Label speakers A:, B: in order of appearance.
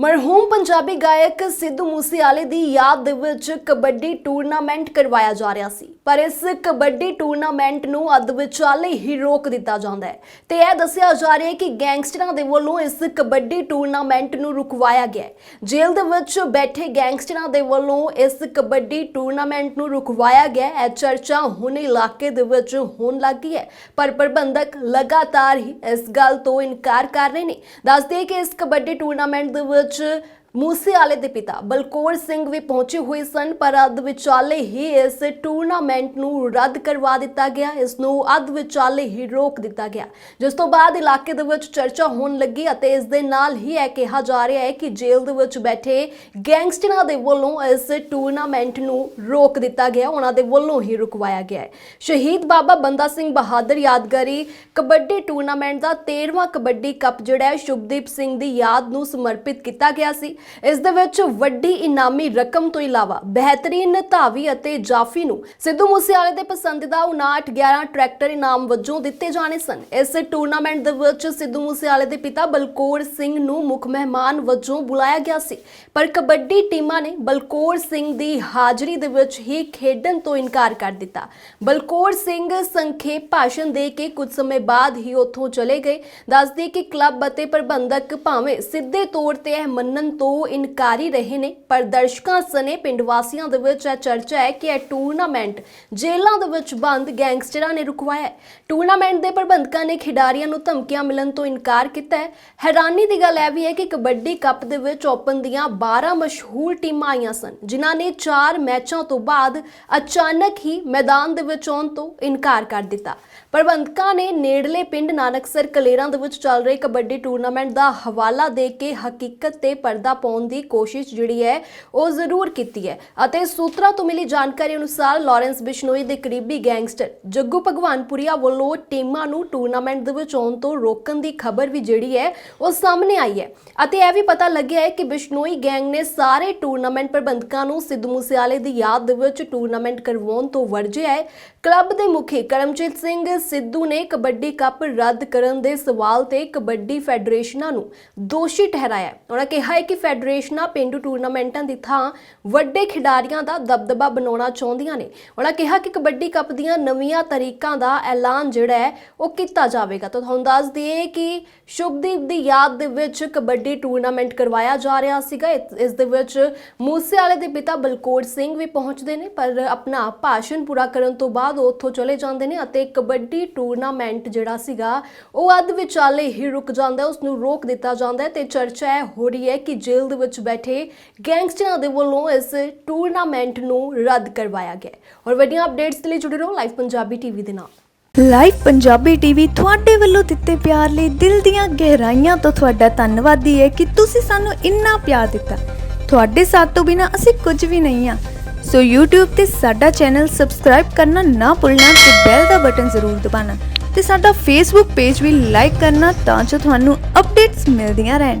A: ਮਰਹੂਮ ਪੰਜਾਬੀ ਗਾਇਕ ਸਿੱਧੂ ਮੂਸੇਵਾਲੇ ਦੀ ਯਾਦ ਦੇ ਵਿੱਚ ਕਬੱਡੀ ਟੂਰਨਾਮੈਂਟ ਕਰਵਾਇਆ ਜਾ ਰਿਹਾ ਸੀ। ਪਰ ਇਸ ਕਬੱਡੀ ਟੂਰਨਾਮੈਂਟ ਨੂੰ ਅੱਧ ਵਿਚਾਲੇ ਹੀ ਰੋਕ ਦਿੱਤਾ ਜਾਂਦਾ ਹੈ ਤੇ ਇਹ ਦੱਸਿਆ ਜਾ ਰਿਹਾ ਹੈ ਕਿ ਗੈਂਗਸਟਰਾਂ ਦੇ ਵੱਲੋਂ ਇਸ ਕਬੱਡੀ ਟੂਰਨਾਮੈਂਟ ਨੂੰ ਰੁਕਵਾਇਆ ਗਿਆ ਹੈ। ਜੇਲ੍ਹ ਦੇ ਵਿੱਚ ਬੈਠੇ ਗੈਂਗਸਟਰਾਂ ਦੇ ਵੱਲੋਂ ਇਸ ਕਬੱਡੀ ਟੂਰਨਾਮੈਂਟ ਨੂੰ ਰੁਕਵਾਇਆ ਗਿਆ ਹੈ। ਇਹ ਚਰਚਾ ਹੁਣ ਇਲਾਕੇ ਦੇ ਵਿੱਚ ਹੋਣ ਲੱਗੀ ਹੈ। ਪਰ ਪ੍ਰਬੰਧਕ ਲਗਾਤਾਰ ਹੀ ਇਸ ਗੱਲ ਤੋਂ ਇਨਕਾਰ ਕਰ ਰਹੇ ਨੇ। ਦੱਸਦੇ ਕਿ ਇਸ ਕਬੱਡੀ ਟੂਰਨਾਮੈਂਟ ਦੇ ਵਿੱਚ ਮੂਸੇਵਾਲੇ ਦੇ ਪਿਤਾ ਬਲਕੌਰ ਸਿੰਘ ਵੀ ਪਹੁੰਚੇ ਹੋਏ ਸਨ, ਪਰ ਅੱਧ ਵਿਚਾਲੇ ਹੀ ਇਸ ਟੂਰਨਾਮੈਂਟ ਨੂੰ ਰੱਦ ਕਰਵਾ ਦਿੱਤਾ ਗਿਆ। ਇਸ ਨੂੰ ਅੱਧ ਵਿਚਾਲੇ ਹੀ ਰੋਕ ਦਿੱਤਾ ਗਿਆ। ਜਿਸ ਤੋਂ ਬਾਅਦ ਇਲਾਕੇ ਦੇ ਵਿੱਚ ਚਰਚਾ ਹੋਣ ਲੱਗੀ ਅਤੇ ਇਸ ਦੇ ਨਾਲ ਹੀ ਇਹ ਕਿਹਾ ਜਾ ਰਿਹਾ ਹੈ ਕਿ ਜੇਲ੍ਹ ਦੇ ਵਿੱਚ ਬੈਠੇ ਗੈਂਗਸਟਰਾਂ ਦੇ ਵੱਲੋਂ ਇਸ ਟੂਰਨਾਮੈਂਟ ਨੂੰ ਰੋਕ ਦਿੱਤਾ ਗਿਆ। ਉਹਨਾਂ ਦੇ ਵੱਲੋਂ ਹੀ ਰੁਕਵਾਇਆ ਗਿਆ ਹੈ। ਸ਼ਹੀਦ ਬਾਬਾ ਬੰਦਾ ਸਿੰਘ ਬਹਾਦਰ ਯਾਦਗਾਰੀ ਕਬੱਡੀ ਟੂਰਨਾਮੈਂਟ ਦਾ 13ਵਾਂ ਕਬੱਡੀ ਕੱਪ ਜਿਹੜਾ ਹੈ, ਸ਼ੁਭਦੀਪ ਸਿੰਘ ਦੀ ਯਾਦ ਨੂੰ ਸਮਰਪਿਤ ਕੀਤਾ ਗਿਆ ਸੀ। ਇਸ ਦੇ ਵਿੱਚ ਵੱਡੀ ਇਨਾਮੀ ਰਕਮ ਤੋਂ ਇਲਾਵਾ ਬਿਹਤਰੀਨ ਧਾਵੀ ਅਤੇ ਜਾਫੀ ਨੂੰ ਸਿੱਧੂ ਮੂਸੇਵਾਲੇ ਦੇ ਪਸੰਦੀਦਾ 5911 ਟਰੈਕਟਰ ਇਨਾਮ ਵਜੋਂ ਦਿੱਤੇ ਜਾਣੇ ਸਨ। ਇਸ ਟੂਰਨਾਮੈਂਟ ਦੇ ਵਿੱਚ ਸਿੱਧੂ ਮੂਸੇਵਾਲੇ ਦੇ ਪਿਤਾ ਬਲਕੌਰ ਸਿੰਘ ਨੂੰ ਮੁੱਖ ਮਹਿਮਾਨ ਵਜੋਂ ਬੁਲਾਇਆ ਗਿਆ ਸੀ। ਪਰ ਕਬੱਡੀ ਟੀਮਾਂ ਨੇ ਬਲਕੌਰ ਸਿੰਘ ਦੀ ਹਾਜ਼ਰੀ ਦੇ ਵਿੱਚ ਹੀ ਖੇਡਣ ਤੋਂ ਇਨਕਾਰ ਕਰ ਦਿੱਤਾ। ਬਲਕੌਰ ਸਿੰਘ ਸੰਖੇਪ ਭਾਸ਼ਣ ਦੇ ਕੇ ਕੁਝ ਸਮੇਂ ਬਾਅਦ ਹੀ ਉੱਥੋਂ ਚਲੇ ਗਏ। ਦੱਸਦੇ ਕਿ ਕਲੱਬ ਅਤੇ ਪ੍ਰਬੰਧਕ ਭਾਵੇਂ ਸਿੱਧੇ ਤੌਰ ਤੇ ਇਹ ਮੰਨਣ ਤੋਂ ਇਨਕਾਰੀ ਰਹੇ ਨੇ, ਪਰ ਦਰਸ਼ਕਾਂ ਸਨੇ ਪਿੰਡ ਵਾਸੀਆਂ ਦੇ ਵਿੱਚ ਇਹ ਚਰਚਾ ਹੈ ਕਿ ਇਹ ਟੂਰਨਾਮੈਂਟ ਜੇਲ੍ਹਾਂ ਦੇ ਵਿੱਚ ਬੰਦ ਗੈਂਗਸਟਰਾਂ ਨੇ ਰੁਕਵਾਇਆ ਹੈ। ਟੂਰਨਾਮੈਂਟ ਦੇ ਪ੍ਰਬੰਧਕਾਂ ਨੇ ਖਿਡਾਰੀਆਂ ਨੂੰ ਧਮਕੀਆਂ ਮਿਲਣ ਤੋਂ ਇਨਕਾਰ ਕੀਤਾ ਹੈ। ਹੈਰਾਨੀ ਦੀ ਗੱਲ ਇਹ ਵੀ ਹੈ ਕਿ ਕਬੱਡੀ ਕੱਪ ਦੇ ਵਿੱਚ ਓਪਨ ਦੀਆਂ 12 ਮਸ਼ਹੂਰ ਟੀਮਾਂ ਆਈਆਂ ਸਨ, ਜਿਨ੍ਹਾਂ ਨੇ 4 ਮੈਚਾਂ ਤੋਂ ਬਾਅਦ ਅਚਾਨਕ ਹੀ ਮੈਦਾਨ ਦੇ ਵਿੱਚ ਆਉਣ ਤੋਂ ਇਨਕਾਰ ਕਰ ਦਿੱਤਾ। ਪ੍ਰਬੰਧਕਾਂ ਨੇ ਨੇੜਲੇ ਪਿੰਡ ਨਾਨਕਸਰ ਕਲੇਰਾਂ ਦੇ ਵਿੱਚ ਚੱਲ ਰਹੇ ਕਬੱਡੀ ਟੂਰਨਾਮੈਂਟ ਦਾ ਹਵਾਲਾ ਦੇ ਕੇ ਹਕੀਕਤ ਤੇ ਪਰਦਾ ਪਾਉਣ ਦੀ ਕੋਸ਼ਿਸ਼ ਜਿਹੜੀ ਹੈ, ਉਹ ਜ਼ਰੂਰ ਕੀਤੀ ਹੈ। ਅਤੇ ਸੂਤਰਾਂ ਤੋਂ ਮਿਲੀ ਜਾਣਕਾਰੀ ਅਨੁਸਾਰ ਲਾਰੈਂਸ ਬਿਸ਼ਨੋਈ ਦੇ ਕਰੀਬੀ ਗੈਂਗਸਟਰ ਜੱਗੂ ਭਗਵਾਨਪੁਰੀਆ ਵੱਲੋਂ ਟੀਮਾਂ ਨੂੰ ਟੂਰਨਾਮੈਂਟ ਦੇ ਵਿੱਚ ਆਉਣ ਤੋਂ ਰੋਕਣ ਦੀ ਖਬਰ ਵੀ ਜਿਹੜੀ ਹੈ, ਉਹ ਸਾਹਮਣੇ ਆਈ ਹੈ। ਅਤੇ ਇਹ ਵੀ ਪਤਾ ਲੱਗਿਆ ਹੈ ਕਿ ਬਿਸ਼ਨੋਈ ਗੈਂਗ ਨੇ ਸਾਰੇ ਟੂਰਨਾਮੈਂਟ ਪ੍ਰਬੰਧਕਾਂ ਨੂੰ ਸਿੱਧੂ ਮੂਸੇਵਾਲੇ ਦੀ ਯਾਦ ਦੇ ਵਿੱਚ ਟੂਰਨਾਮੈਂਟ ਕਰਵਾਉਣ ਤੋਂ ਵਰਜਿਆ ਹੈ। ਕਲੱਬ ਦੇ ਮੁਖੀ ਕਰਮਜੀਤ ਸਿੰਘ ਸਿੱਧੂ ਨੇ ਕਬੱਡੀ ਕੱਪ ਰੱਦ ਕਰਨ ਦੇ ਸਵਾਲ ਤੇ ਕਬੱਡੀ ਫੈਡਰੇਸ਼ਨਾਂ ਨੂੰ ਦੋਸ਼ੀ ਠਹਿਰਾਇਆ ਉਹਨਾਂ ਕਿਹਾ ਹੈ ਕਿ ਫੈਡਰੇਸ਼ਨਾਂ, ਪਿੰਡੂ ਟੂਰਨਾਮੈਂਟਾਂ ਦੀ ਥਾਂ ਵੱਡੇ ਖਿਡਾਰੀਆਂ ਦਾ ਦਬਦਬਾ ਬਣਾਉਣਾ ਚਾਹੁੰਦੀਆਂ ਨੇ। ਉਹਨਾਂ ਕਿਹਾ ਕਿ ਕਬੱਡੀ ਕੱਪ ਦੀਆਂ ਨਵੀਆਂ ਤਰੀਕਾਂ ਦਾ ਐਲਾਨ ਜਿਹੜਾ ਹੈ, ਉਹ ਕੀਤਾ ਜਾਵੇਗਾ। ਤਾਂ ਤੁਹਾਨੂੰ ਦੱਸ ਦਈਏ ਕਿ ਸ਼ੁਭਦੀਪ ਦੀ ਯਾਦ ਦੇ ਵਿੱਚ ਕਬੱਡੀ ਟੂਰਨਾਮੈਂਟ ਕਰਵਾਇਆ ਜਾ ਰਿਹਾ ਸੀਗਾ। ਇਸ ਦੇ ਵਿੱਚ ਮੂਸੇਵਾਲੇ ਦੇ ਪਿਤਾ ਬਲਕੌਰ ਸਿੰਘ ਵੀ ਪਹੁੰਚਦੇ ਨੇ, ਪਰ ਆਪਣਾ ਭਾਸ਼ਣ ਪੂਰਾ ਕਰਨ ਤੋਂ ਬਾਅਦ ਉਹ ਉੱਥੋਂ ਚਲੇ ਜਾਂਦੇ ਨੇ ਅਤੇ ਕਬੱਡੀ ਟੂਰਨਾਮੈਂਟ ਜਿਹੜਾ ਸੀਗਾ, ਉਹ ਅੱਧ ਵਿਚਾਲੇ ਹੀ ਰੁਕ ਜਾਂਦਾ ਹੈ ਉਸ ਨੂੰ ਰੋਕ ਦਿੱਤਾ ਜਾਂਦਾ ਤੇ ਚਰਚਾ ਇਹ ਹੋ ਰਹੀ ਹੈ ਕਿ ਜੇਲ੍ਹ ਦੇ ਵਿੱਚ ਬੈਠੇ ਗੈਂਗਸਟਰਾਂ ਦੇ ਵੱਲੋਂ ਇਸ ਟੂਰਨਾਮੈਂਟ ਨੂੰ ਰੱਦ ਕਰਵਾਇਆ ਗਿਆ ਔਰ ਵੱਡੀਆਂ ਅਪਡੇਟਸ ਲਈ ਜੁੜੇ ਰਹੋ ਲਾਈਵ ਪੰਜਾਬੀ ਟੀਵੀ ਦੇ ਨਾਲ।
B: ਲਾਈਵ ਪੰਜਾਬੀ ਟੀਵੀ ਤੁਹਾਡੇ ਵੱਲੋਂ ਦਿੱਤੇ ਪਿਆਰ ਲਈ ਦਿਲ ਦੀਆਂ ਗਹਿਰਾਈਆਂ ਤੋਂ ਤੁਹਾਡਾ ਧੰਨਵਾਦੀ ਹੈ ਕਿ ਤੁਸੀਂ ਸਾਨੂੰ ਇੰਨਾ ਪਿਆਰ ਦਿੱਤਾ। ਤੁਹਾਡੇ ਸਾਥ ਤੋਂ ਬਿਨਾ ਅਸੀਂ ਕੁਝ ਵੀ ਨਹੀਂ ਆ ਸੋ YouTube ਤੇ ਸਾਡਾ ਚੈਨਲ ਸਬਸਕ੍ਰਾਈਬ ਕਰਨਾ ਨਾ ਭੁੱਲਣਾ ਤੇ ਬੈਲ ਦਾ ਬਟਨ ਜ਼ਰੂਰ ਦਬਾਉਣਾ ਤੇ ਸਾਡਾ Facebook ਪੇਜ ਵੀ ਲਾਈਕ ਕਰਨਾ ਤਾਂ ਜੋ ਤੁਹਾਨੂੰ ਅਪਡੇਟਸ ਮਿਲਦੀਆਂ ਰਹਿਣ।